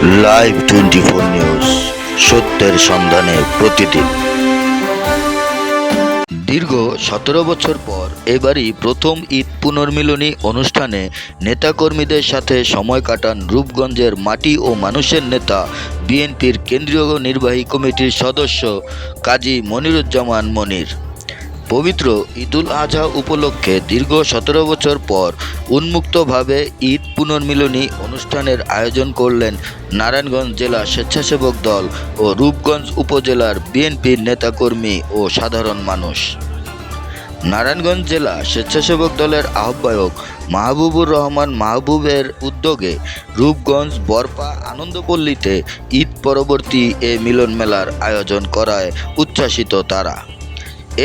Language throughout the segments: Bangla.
লাইভ টোয়েন্টি ফোর নিউজ সত্যের সন্ধানে প্রতিদিন। দীর্ঘ সতেরো বছর পর এবারই প্রথম ঈদ পুনর্মিলনী অনুষ্ঠানে নেতাকর্মীদের সাথে সময় কাটান রূপগঞ্জের মাটি ও মানুষের নেতা, বিএনপির কেন্দ্রীয় নির্বাহী কমিটির সদস্য কাজী মনিরুজ্জামান মনির। পবিত্র ঈদুল আজহা উপলক্ষে দীর্ঘ সতেরো বছর পর উন্মুক্তভাবে ঈদ পুনর্মিলনী অনুষ্ঠানের আয়োজন করলেন নারায়ণগঞ্জ জেলা স্বেচ্ছাসেবক দল ও রূপগঞ্জ উপজেলার বিএনপির নেতাকর্মী ও সাধারণ মানুষ। নারায়ণগঞ্জ জেলা স্বেচ্ছাসেবক দলের আহ্বায়ক মাহবুবুর রহমান মাহবুবের উদ্যোগে রূপগঞ্জ বরপা আনন্দপল্লীতে ঈদ পরবর্তী এ মিলন মেলার আয়োজন করায় উচ্ছ্বাসিত তারা।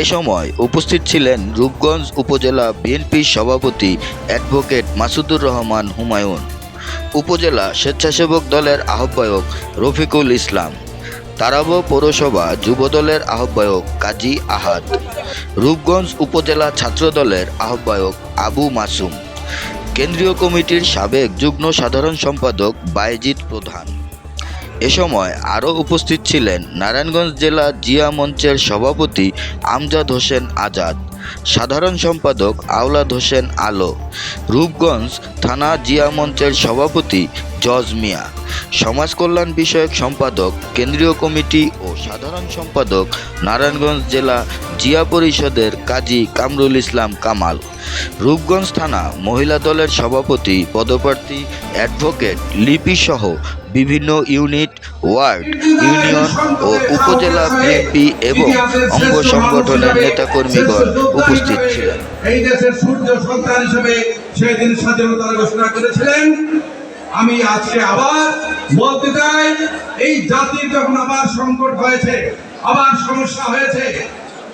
এ সময় উপস্থিত ছিলেন রূপগঞ্জ উপজেলা বিএনপির সভাপতি অ্যাডভোকেট মাসুদুর রহমান হুমায়ুন, উপজেলা স্বেচ্ছাসেবক দলের আহ্বায়ক রফিকুল ইসলাম, তারাব পৌরসভা যুবদলের আহ্বায়ক কাজী আহাদ, রূপগঞ্জ উপজেলা ছাত্রদলের আহ্বায়ক আবু মাসুম, কেন্দ্রীয় কমিটির সাবেক যুগ্ম সাধারণ সম্পাদক বাইজিৎ প্রধান। এ সময় আরও উপস্থিত ছিলেন নারায়ণগঞ্জ জেলা জিয়া মঞ্চের সভাপতি আমজাদ হোসেন আজাদ, সাধারণ সম্পাদক আওলাদ হোসেন আলো, রূপগঞ্জ থানা জিয়া মঞ্চের সভাপতি জজ মিয়া, সমাজ কল্যাণ বিষয়ক সম্পাদক কেন্দ্রীয় কমিটি ও সাধারণ সম্পাদক নারায়ণগঞ্জ জেলা জিয়া পরিষদের কাজী কামরুল ইসলাম কামাল। রূপগঞ্জ থানা মহিলা দলের সভাপতি, পদপ্রার্থী, অ্যাডভোকেট লিপি সহ বিভিন্ন ইউনিট, ওয়ার্ড, ইউনিয়ন ও উপজেলা বিএনপি এবং অঙ্গ সংগঠনের নেতাকর্মীগণ উপস্থিত ছিলেন। এই দেশের সূর্য সন্তান হিসেবে সেদিন স্বাধীনতার ঘোষণা করেছিলেন। আমি আজকে আবার বলতে চাই, এই জাতির যখন আবার সংকট হয়েছে, আবার সমস্যা হয়েছে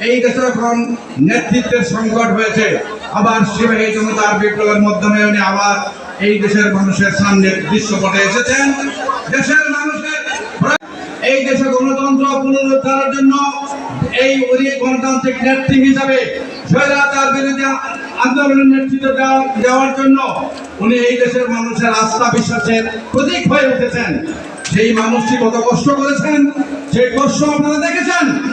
এই দেশে যখন নেতৃত্বের সংকট হয়েছে। আবার সিপাহী জনতার বিপ্লবের মাধ্যমে উনি আবার এই দেশের মানুষের সামনে দৃশ্যপটে এসেছেন। দেশের মানুষের এই দেশে গণতন্ত্র পুনরুদ্ধারের জন্য এই উনি গণতান্ত্রিক নেত্রী হিসাবে স্বৈরাচার বিরোধী আন্দোলনের নেতৃত্ব দেওয়া- দেওয়ার জন্য উনি এই দেশের মানুষের আস্থা বিশ্বাসের প্রতীক হয়ে উঠেছেন। সেই মানুষটি কত কষ্ট করেছেন, সেই কষ্ট আপনারা দেখেছেন?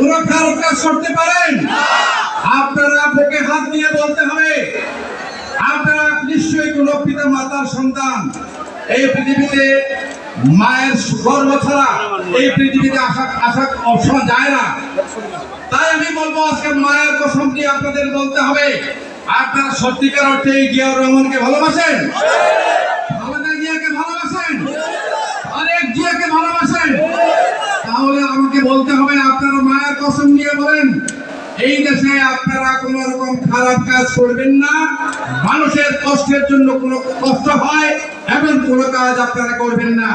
কোনো করতে পারেন? আপনারা হাত দিয়ে বলতে হবে। আপনারা নিশ্চয়ই কোন পিতা মাতার সন্তান। এই পৃথিবীতে মায়ের গর্ভ ছাড়া এই পৃথিবীতে আসা আসা যায় না। তাই আমি বলব আজকে মায়ের কসম দিয়ে আপনাদের বলতে হবে, আপনারা সত্যিকার অর্থে এই জিয়াউর রহমানকে ভালোবাসেন? ভালোবাসেন? ভালোবাসেন? তাহলে আমাকে বলতে হবে, আপনারা কসম দিয়ে বলেন, এই দেশে আপনারা কোন রকম খারাপ কাজ করবেন না। মানুষের কষ্টের জন্য কোনো কষ্ট হয় এমন কোনো কাজ আপনারা করবেন না।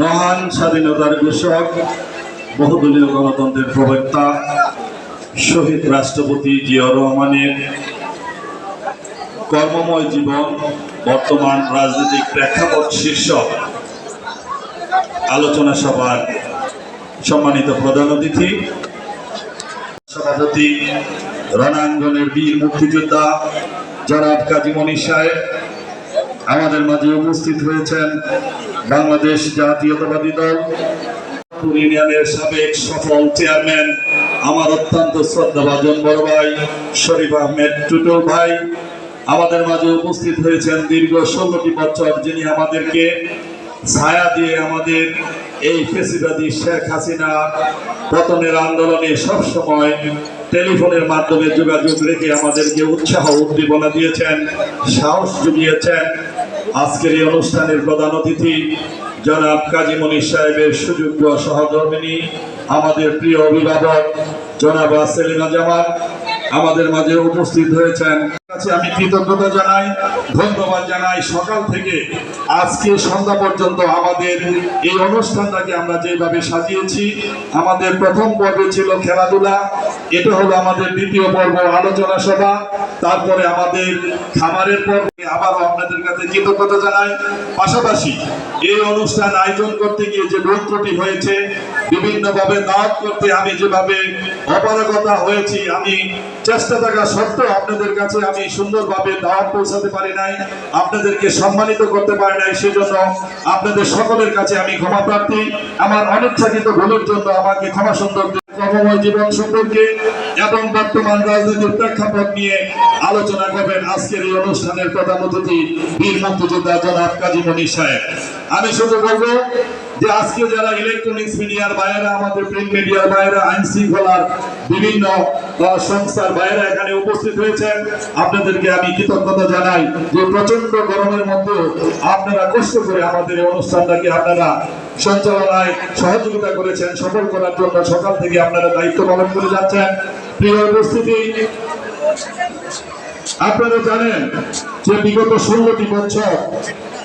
মহান স্বাধীনতার ঘোষক, বহুদলীয় গণতন্ত্রের প্রবক্তা শহীদ রাষ্ট্রপতি জিয়াউর রহমানের কর্মময় জীবন, বর্তমান রাজনৈতিক প্রেক্ষাপট শীর্ষক আলোচনা সভার সম্মানিত প্রধান অতিথি, সভাপতি রণাঙ্গনের বীর মুক্তিযোদ্ধা জনাব কাজী মনির সাহেব, আমাদের মাঝে উপস্থিত হয়েছেন বাংলাদেশ জাতীয়তাবাদী দল, ইউনিয়নের সাবেক সফল চেয়ারম্যান আমার অত্যন্ত শ্রদ্ধাভাজন বড় ভাই, শরীফ আহমেদ টুটুল ভাই। আমাদের মাঝে উপস্থিত হয়েছেন দীর্ঘ ষোলোটি বছর যিনি আমাদেরকে ছায়া দিয়ে আমাদের এই ফেসিবাদী শেখ হাসিনা পতনের আন্দোলনে সবসময় টেলিফোনের মাধ্যমে যোগাযোগ রেখে আমাদেরকে উৎসাহ উদ্দীপনা দিয়েছেন, সাহস জুগিয়েছেন। আজকের এই অনুষ্ঠানের প্রধান অতিথি জনাব কাজী মনির সাহেবের সুযোগ্য সহধর্মিনী, আমাদের প্রিয় অভিভাবক জনাব সেলিনা জামান আমাদের মাঝে উপস্থিত হয়েছেন কাছে আমি কৃতজ্ঞতা জানাই, ধন্যবাদ জানাই। সকাল থেকে আজকে সন্ধ্যা পর্যন্ত আমাদের এই অনুষ্ঠানটাকে আমরা যেভাবে সাজিয়েছি, আমাদের প্রথম পর্বে ছিল খেলাধুলা, এটা হলো আমাদের দ্বিতীয় পর্ব আলোচনা সভা, তারপরে আমাদের খামারের পর্বে আবারও আপনাদের কাছে কৃতজ্ঞতা জানাই। পাশাপাশি এই অনুষ্ঠান আয়োজন করতে গিয়ে যে ত্রুটি হয়েছে, বিভিন্নভাবে দাওয়াত করতে আমি যেভাবে অপারগতা হয়েছি, আমি চেষ্টা থাকা সত্ত্বেও আপনাদের কাছে আমি সুন্দরভাবে দাওয়াত পৌঁছাতে পারি নাই, আপনাদেরকে সম্মানিত করতে পারি নাই, সেজন্য আপনাদের সকলের কাছে আমি ক্ষমা প্রার্থী। আমার অনিচ্ছাকৃত ভুলের জন্য আমাকে ক্ষমা সুন্দর কর্মময় জীবন সম্পর্কে এবং বর্তমান রাজনীতির প্রেক্ষাপট নিয়ে আলোচনা করবেন আজকের এই অনুষ্ঠানের প্রধান অতিথি বীর মুক্তিযোদ্ধা জনাব কাজী মনির সাহেব। আমি শুধু বলব যে আজকে যারা ইলেকট্রনিক্স মিডিয়ার বাইরে, আমাদের প্রিন্ট মিডিয়ার বাইরে, আইন শৃঙ্খলার বিভিন্ন সংস্থার বাইরে এখানে উপস্থিত হয়েছেন, আপনাদেরকে আমি কৃতজ্ঞতা জানাই যে প্রচণ্ড গরমের মধ্যে আপনারা কষ্ট করে আমাদের এই অনুষ্ঠানটাকে আপনারা সঞ্চালনায় সহযোগিতা করেছেন, সফল করার জন্য সকাল থেকে আপনারা দায়িত্ব পালন করে যাচ্ছেন। প্রিয় উপস্থিতি, আপনারা জানেন যে বিগত ষোলোটি বছর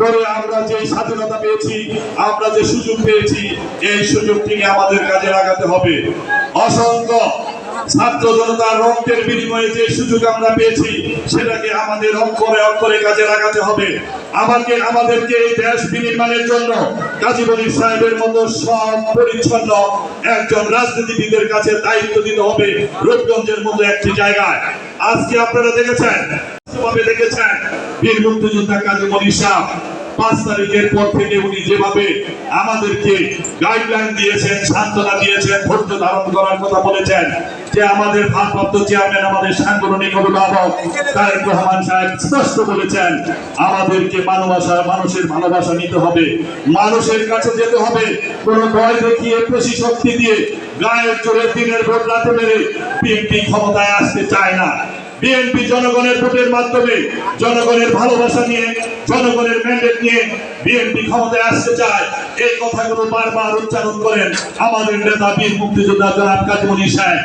পরে আমরা যে স্বাধীনতা পেয়েছি, আমরা যে সুযোগ পেয়েছি, এই সুযোগটিকে আমাদের কাজে লাগাতে হবে। অসংখ্য ছাত্র জনতার রক্তের বিনিময়ে যে সুযোগ আমরা পেয়েছি, সেটাকে আমাদের অক্ষরে অক্ষরে কাজে লাগাতে হবে। আমাকে, আমাদেরকে এই দেশ বিনির্মাণের জন্য কাজী সাহেবের মতো সব পরিচ্ছন্ন একজন রাজনীতিবিদের কাছে দায়িত্ব দিতে হবে রূপগঞ্জের মতো একটি জায়গায়। আজকে আপনারা দেখেছেন দেখেছেন, বীর মুক্তিযোদ্ধা কাজী মনির সাহেব পাঁচ তারিখের পর থেকে উনি যেভাবে আমাদেরকে গাইডলাইন দিয়েছেন, সান্ত্বনা দিয়েছেন, ধৈর্য ধারণ করার কথা বলেছেন যে আমাদের ভারপ্রাপ্ত চেয়ারম্যান আমাদের সাংগঠনিক অভিভাবক তারেক রহমান সাহেব স্পষ্ট বলেছেন, আমাদেরকে মানুষের ভালোবাসা নিতে হবে, মানুষের কাছে যেতে হবে। কোন ভয় দেখিয়ে পেশি শক্তি দিয়ে গায়ের জোরে দিনের ভোট রাতে মেরে বিএনপি ক্ষমতায় আসতে চায় না। বিএনপি জনগণের ভোটের মাধ্যমে জনগণের ভালোবাসা নিয়ে, জনগণের ম্যান্ডেট নিয়ে বিএনপি ক্ষমতায় আসতে চায়। এই কথাগুলো বারবার উচ্চারণ করেন আমাদের নেতা বীর মুক্তিযোদ্ধা জনাব কাজমণি সাহেব।